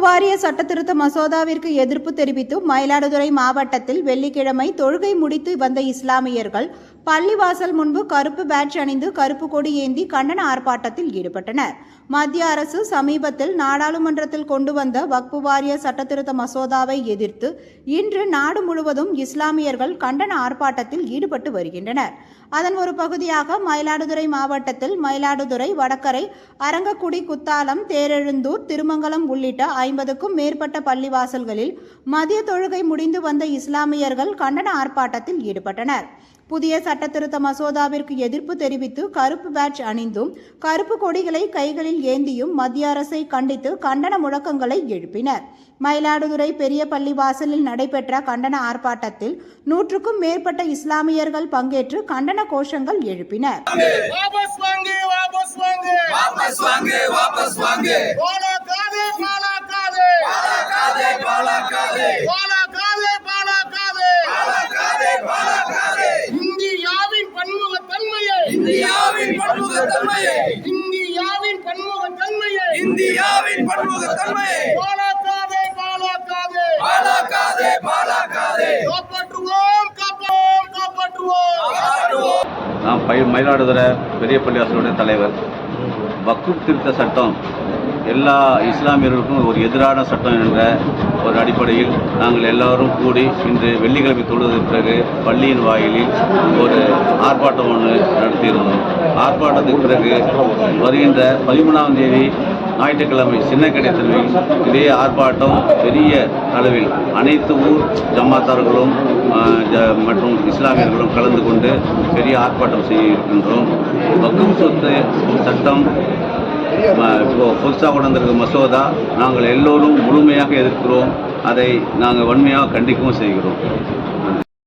வாரிய சட்டத்திருத்த மசோதாவிற்கு எதிர்ப்பு தெரிவித்து மயிலாடுதுறை மாவட்டத்தில் வெள்ளிக்கிழமை தொழுகை முடித்து வந்த இஸ்லாமியர்கள் பள்ளிவாசல் முன்பு கருப்பு பேட்ச் அணிந்து கருப்பு கொடி ஏந்தி கண்டன ஆர்ப்பாட்டத்தில் ஈடுபட்டனர். மத்திய அரசு சமீபத்தில் நாடாளுமன்றத்தில் கொண்டு வந்த வக்பு வாரிய சட்டத்திருத்த மசோதாவை எதிர்த்து இன்று நாடு முழுவதும் இஸ்லாமியர்கள் கண்டன ஆர்ப்பாட்டத்தில் ஈடுபட்டு வருகின்றனர். அதன் ஒரு பகுதியாக மயிலாடுதுறை மாவட்டத்தில் மயிலாடுதுறை வடக்கரை அரங்கக்குடி குத்தாலம் தேரெழுந்தூர் திருமங்கலம் உள்ளிட்ட ஐம்பதுக்கும் மேற்பட்ட பள்ளிவாசல்களில் மதிய தொழுகை முடிந்து வந்த இஸ்லாமியர்கள் கண்டன ஆர்ப்பாட்டத்தில் ஈடுபட்டனர். புதிய சட்டத்திருத்த மசோதாவிற்கு எதிர்ப்பு தெரிவித்து கருப்பு பேட்ஜ் அணிந்தும் கருப்பு கொடிகளை கைகளில் ஏந்தியும் மத்திய அரசை கண்டித்து கண்டன முழக்கங்களை எழுப்பினர். மயிலாடுதுறை பெரிய பள்ளி வாசலில் நடைபெற்ற கண்டன ஆர்ப்பாட்டத்தில் நூற்றுக்கும் மேற்பட்ட இஸ்லாமியர்கள் பங்கேற்று கண்டன கோஷங்கள் எழுப்பினர். பன்முகத்தன்மையை. இந்தியாவின் பன்முக தன்மையை இந்தியாவின் பன்முகத்தன்மையை. பாலா காதே பாலா காதே பாலா காதே பாலா காதே காப்பாற்றுவோம். காப்போம் காப்பாற்றுவோம். காட்டுவோம் நான் மயிலாடுதுறை பெரிய பள்ளிவாசலுடைய தலைவர். வக்குப் திருத்த சட்டம். எல்லா இஸ்லாமியர்களுக்கும் ஒரு எதிரான சட்டம் என்ற ஒரு அடிப்படையில் நாங்கள் எல்லாரும் கூடி இன்று வெள்ளிக்கிழமை தொழுவதற்கு பிறகு பள்ளியின் வாயிலில் ஒரு ஆர்ப்பாட்டம் ஒன்று நடத்தியிருந்தோம். ஆர்ப்பாட்டத்துக்கு பிறகு வருகின்ற பதிமூணாம் தேதி ஞாயிற்றுக்கிழமை சின்ன கிடைத்தலில் இதே ஆர்ப்பாட்டம் பெரிய அளவில் அனைத்து ஊர் ஜமாத்தார்களும் ஜ- மற்றும் இஸ்லாமியர்களும் கலந்து கொண்டு பெரிய ஆர்ப்பாட்டம் செய்ய இருக்கின்றோம் வக்கும் சொத்து சட்டம் இப்போ புதுசாக கொண்டு வந்திருக்க மசோதா நாங்கள் எல்லோரும் முழுமையாக எதிர்க்கிறோம். அதை நாங்கள் வன்மையாக கண்டிக்கவும் செய்கிறோம்.